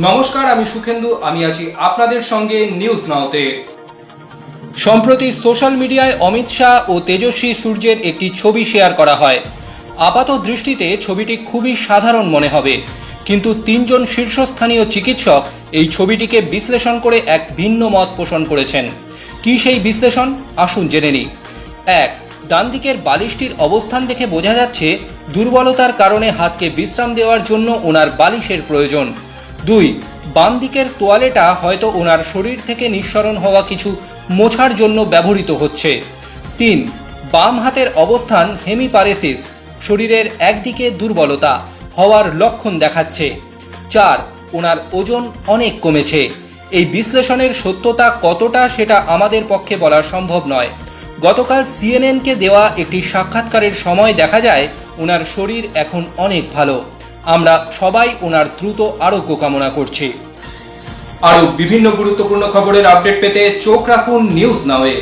নমস্কার, আমি সুখেন্দু। আমি আছি আপনাদের সঙ্গে নিউজ নাওতে সম্প্রতি সোশ্যাল মিডিয়ায় অমিত শাহ ও তেজস্বী সূর্যের একটি ছবি শেয়ার করা হয়। আপাত দৃষ্টিতে ছবিটি খুবই সাধারণ মনে হবে। কিন্তু তিনজন শীর্ষস্থানীয় চিকিৎসক এই ছবিটিকে বিশ্লেষণ করে এক ভিন্ন মত পোষণ করেছেন। কি সেই বিশ্লেষণ? আসুন জেনে নিই। এক, ডান দিকের বালিশটির অবস্থান দেখে বোঝা যাচ্ছে দুর্বলতার কারণে হাতকে বিশ্রাম দেওয়ার জন্য ওনার বালিশের প্রয়োজন। দুই, বাম দিকের তোয়ালেটা হয়তো ওনার শরীর থেকে নিঃসরণ হওয়া কিছু মোছার জন্য ব্যবহৃত হচ্ছে। তিন, বাম হাতের অবস্থান হেমিপারেসিস শরীরের একদিকে দুর্বলতা হওয়ার লক্ষণ দেখাচ্ছে। চার, ওনার ওজন অনেক কমেছে। এই বিশ্লেষণের সত্যতা কতটা সেটা আমাদের পক্ষে বলা সম্ভব নয়। গতকাল সিএনএনকে দেওয়া একটি সাক্ষাৎকারের সময় দেখা যায়, ওনার শরীর এখন অনেক ভালো। আমরা সবাই ওনার দ্রুত আরোগ্য কামনা করছি। আরও বিভিন্ন গুরুত্বপূর্ণ খবরের আপডেট পেতে চোখ রাখুন নিউজ নাওয়ে